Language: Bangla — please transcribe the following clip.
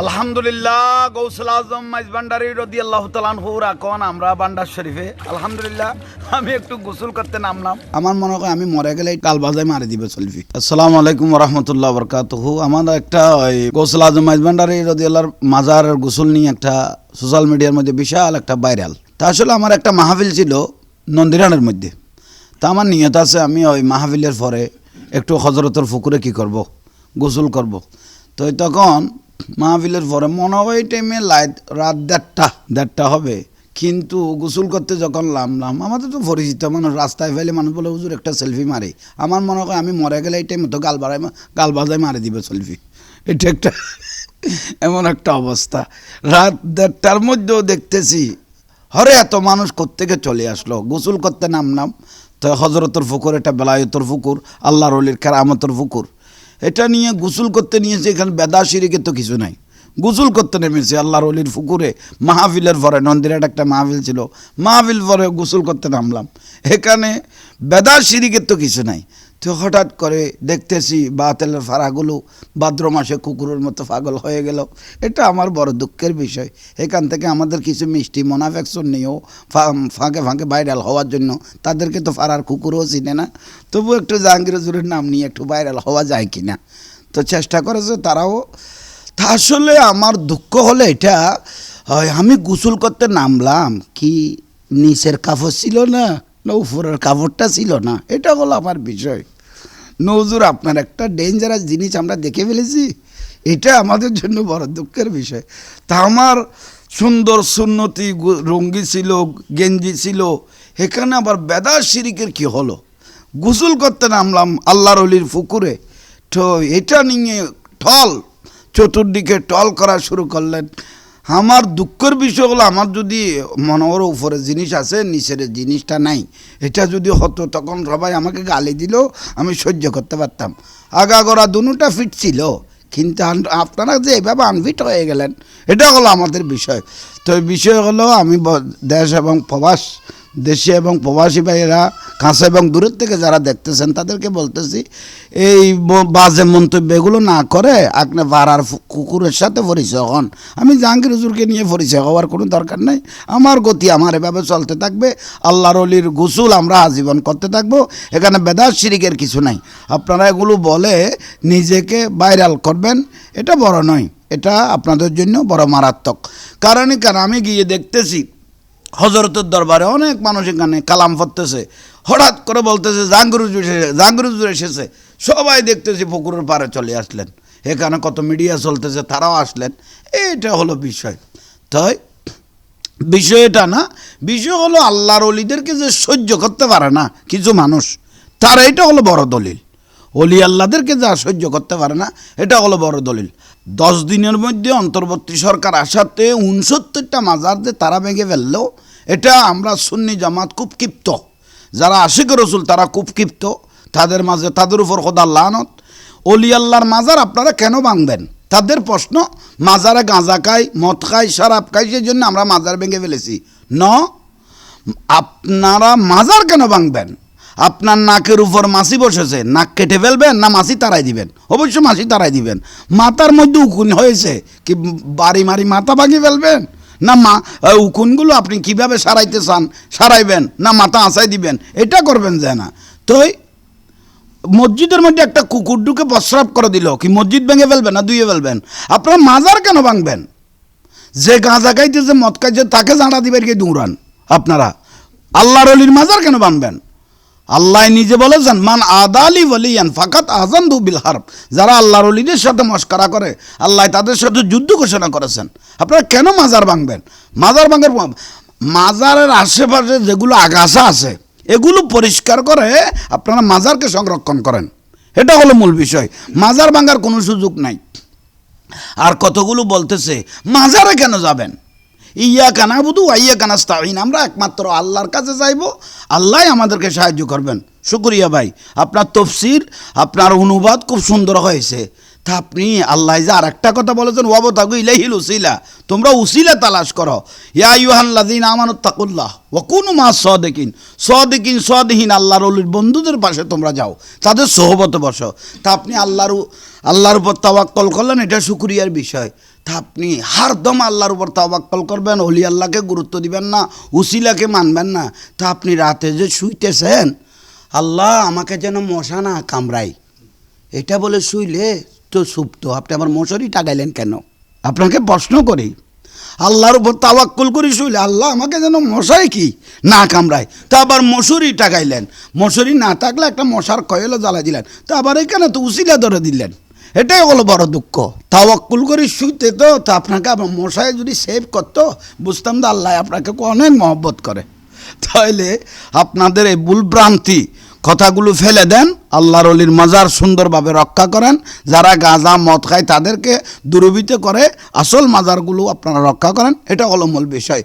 আলহামদুলিল্লাহ, গৌসুল আজম মাইজ ভান্ডারি রদি আল্লাহ তালানহুর এখন আমরা বান্ডার শরীফে। আলহামদুলিল্লাহ, আমি একটু গোসল করতে নামলাম। আমার মনে হয় আমি মরে গেলে কাল বাজায় মারি দিবে চলবি আসসালামু আলাইকুম রহমতুল্লাহ বরকাতহু। আমার একটা ওই গৌসুল আজম মাইজ ভান্ডারি রদি আল্লাহর মাজার গোসল নিয়ে একটা সোশ্যাল মিডিয়ার মধ্যে বিশাল একটা ভাইরাল। তা আসলে আমার একটা মাহফিল ছিল নন্দিরানের মধ্যে। তা আমার নিয়ত আছে আমি ওই মাহফিলের পরে একটু হজরতর ফুকুরে কি করব, গোসল করব। তো তখন মাহফিলের পরে মনে হয় এই টাইমে লাইট রাত দেড়টা দেড়টা হবে। কিন্তু গোসল করতে যখন নামলাম, আমাদের তো পরিচিত মানুষ, রাস্তায় ফেলে মানুষ বলে, হুজুর, একটা সেলফি মারে। আমার মনে হয় আমি মরে গেলে এই টাইমে তো গাল বাড়াই গাল বাজায় মারি দিবে সেলফি এটা একটা এমন একটা অবস্থা। রাত দেড়টার মধ্যেও দেখতেছি, হরে, এত মানুষ কোত্থেকে চলে আসলো? গোসল করতে নামলাম, তো হজরতর ফুকুর এটা বেলায়তর ফুকুর, আল্লাহর অলির কেরামতর ফুকুর। এটা নিয়ে গোসল করতে নিয়েছে এখানে বেদা শিরিকে তো কিছু নাই। গোসল করতে নেমেছে আল্লাহর অলির ফুকুরে। মাহফিলের পরে নন্দিরাট একটা মাহফিল ছিল, মাহফিল পরে গোসল করতে নামলাম। এখানে বেদা শিরিকের তো কিছু নাই। তো হঠাৎ করে দেখতেছি বাতেলের ফাড়াগুলো ভাদ্র মাসে কুকুরের মতো পাগল হয়ে গেল। এটা আমার বড় দুঃখের বিষয়। এখান থেকে আমাদের কিছু মিষ্টি মোনাফেকশন নিয়েও ফাঁকে ফাঁকে ভাইরাল হওয়ার জন্য তাদেরকে তো ফাড়ার কুকুরও চিনে না। তবু একটু জাহাঙ্গীর হুজুরের নাম নিয়ে একটু ভাইরাল হওয়া যায় কি না তো চেষ্টা করেছে তারাও তা আসলে আমার দুঃখ হলে এটা আমি গোসল করতে নামলাম, কি নিচের কাপড় ছিল না না উপরের কাপড়টা ছিল না, এটা হলো আমার বিষয়। নজর আপনার একটা ডেঞ্জারাস জিনিস আমরা দেখে ফেলেছি, এটা আমাদের জন্য বড় দুঃখের বিষয়। তা আমার সুন্দর সুন্নতি রঙ্গি ছিল, গেঞ্জি ছিল, এখানে আবার বেদা শিরিকের কি হলো? গোসল করতে নামলাম আল্লাহর অলির পুকুরে, তো এটা নিয়ে ঠল। চতুর্দিকে টল করা শুরু করলেন। আমার দুঃখের বিষয় হলো, আমার যদি মনোহর উপরে জিনিস আছে, নিচের জিনিসটা নাই, এটা যদি হতো, তখন সবাই আমাকে গালি দিল, আমি সহ্য করতে পারতাম। আগাগোড়া দুটা ফিট ছিল, কিন্তু আপনারা যে এভাবে আনফিট হয়ে গেলেন, এটা হলো আমাদের বিষয়। তো বিষয় হলো, আমি দেশ এবং প্রবাস, দেশে এবং প্রবাসী ভাইয়েরা কাছে এবং দূরের থেকে যারা দেখতেছেন তাদেরকে বলতেছি, এই বাজে মন্তব্য এগুলো না করে আপনি ভাড়ার কুকুরের সাথে পরিচয় হন। আমি জাহাঙ্গীর হুজুরকে নিয়ে পরিচয় হওয়ার কোনো দরকার নেই। আমার গতি আমার এভাবে চলতে থাকবে। আল্লাহর অলির গোসুল আমরা আজীবন করতে থাকব। এখানে বেদাত শিরিকের কিছু নাই। আপনারা এগুলো বলে নিজেকে ভাইরাল করবেন, এটা বড় নয়। এটা আপনাদের জন্য বড় মারাত্মক। কারণই কারণ আমি গিয়ে দেখতেছি হজরতের দরবারে অনেক মানুষ এখানে কালাম পড়তেছে। হঠাৎ করে বলতেছে জাহাঙ্গীর হুজুর এসেছে জাহাঙ্গীর এসেছে। সবাই দেখতেছি পুকুরের পাড়ে চলে আসলেন। এখানে কত মিডিয়া চলতেছে, তারাও আসলেন। এইটা হলো বিষয়। তাই বিষয় এটা না, বিষয় হলো আল্লাহর অলিদেরকে যে সহ্য করতে পারে না কিছু মানুষ, তার এটা হলো বড় দলিল। অলি আল্লাহদেরকে যা সহ্য করতে পারে না, এটা হলো বড় দলিল। দশ দিনের মধ্যে অন্তর্বর্তী সরকার আসাতে উনসত্তরটা মাজার যে তারা ভেঙে ফেলল, এটা আমরা সুন্নি জামাত খুব ক্ষিপ্ত। যারা আশিক রসুল, তারা খুব ক্ষিপ্ত। তাদের মাঝে, তাদের উপর খোদা লানত। অলি আল্লাহর মাজার আপনারা কেন ভাঙবেন? তাদের প্রশ্ন, মাজারে গাঁজা খাই মদ খাই শরাব খাই সেই জন্য আমরা মাজার ভেঙে ফেলেছি। ন, আপনারা মাজার কেন ভাঙবেন? আপনার নাকের উপর মাছি বসেছে, নাক কেটে ফেলবেন না মাছি তারাই দিবেন? অবশ্য মাছি তারাই দিবেন। মাথার মধ্যে উকুন হয়েছে, কি বাড়ি মারি মাথা ভাঙিয়ে ফেলবেন? না মা উকুনগুলো আপনি কীভাবে সারাইতে চান, সারাইবেন? না মাথা আঁচাই দিবেন? এটা করবেন যায় না। তোই মসজিদের মধ্যে একটা কুকুর ঢুকে প্রস্রাব করে দিল। কি মসজিদ ভেঙে ফেলবেন না ধুয়ে ফেলবেন? আপনার মাজার কেন ভাঙবেন? যে গাঁজা খাইতে যে মদ খাইছে তাকে জাঁড়া দিবেন কি দৌড়ান আপনারা? আল্লাহর অলির মাজার কেন বানবেন আল্লাহ নিজে বলেছেন মান আদালি বলিয়ান ফাকাত আজান বিল হারব। যারা আল্লাহর অলিদের সাথে মস্করা করে, আল্লাহ তাদের সাথে যুদ্ধ ঘোষণা করেছেন। আপনারা কেন মাজার ভাঙবেন? মাজার ভাঙের মাজারের আশেপাশে যেগুলো আগাছা আছে, এগুলো পরিষ্কার করে আপনারা মাজারকে সংরক্ষণ করেন। এটা হলো মূল বিষয়। মাজার ভাঙার কোনো সুযোগ নাই। আর কতগুলো বলতেছে, মাজারে কেন যাবেন? ইয়া কানা বুধু আইয়া কানাস্তাইন আমরা একমাত্র আল্লাহর কাছে চাইব আল্লাহ আমাদেরকে সাহায্য করবেন। শুক্রিয়া ভাই, আপনার তফসির, আপনার অনুবাদ খুব সুন্দর হয়েছে। তা আপনি আল্লাহ যে আর একটা কথা বলেছেন ওয়াবো তাকু ইলাহিল উসিলা। তোমরা উসিলা তালাশ করো। ইয়া ইউহাল্লাদিন আমানত তাকুল্লাহ ও কোন মা সদেকিন। সদেকিন, সদহীন, আল্লাহর অলির বন্ধুদের পাশে তোমরা যাও। তাদের সহবত বসো। তা আপনি আল্লাহর আল্লাহর উপর তাওয়াক্কল করলেন, এটা শুক্রিয়ার বিষয়। তা আপনি হারদম আল্লাহর উপর তাওয়াক্কল করবেন, অলি আল্লাহকে গুরুত্ব দিবেন না উসিলাকে মানবেন না। তা আপনি রাতে যে শুইতেছেন, আল্লাহ আমাকে যেন মশা না কামড়াই এটা বলে শুইলে তো সুপ্ত। আপনি আবার মশারি টাকাইলেন কেন? আপনাকে প্রশ্ন করি, আল্লাহর উপর তাওয়াক্কুল করি শুইলে আল্লাহ আমাকে যেন মশাই কি না কামড়ায়? তা আবার মশুরি টাকাইলেন মশুরি না থাকলে একটা মশার কয়েলও জ্বালা দিলেন। তা আবার এখানে তো উসিলা ধরে দিলেন। এটাই হলো বড় দুঃখ। তাও তাওয়াক্কুল করে শুইতে তো, তা আপনাকে আবার মশাই যদি সেভ করতো, বুঝতাম তো আল্লাহ আপনাকে অনেক মহব্বত করে। তাহলে আপনাদের এই ভুলভ্রান্তি কথাগুলো ফেলে দেন, আল্লাহর অলির মাজার সুন্দরভাবে রক্ষা করেন। যারা গাঁজা, মদ খায়, তাদেরকে দুরবিত করে আসল মাজারগুলো আপনারা রক্ষা করেন। এটা হলো মূল বিষয়।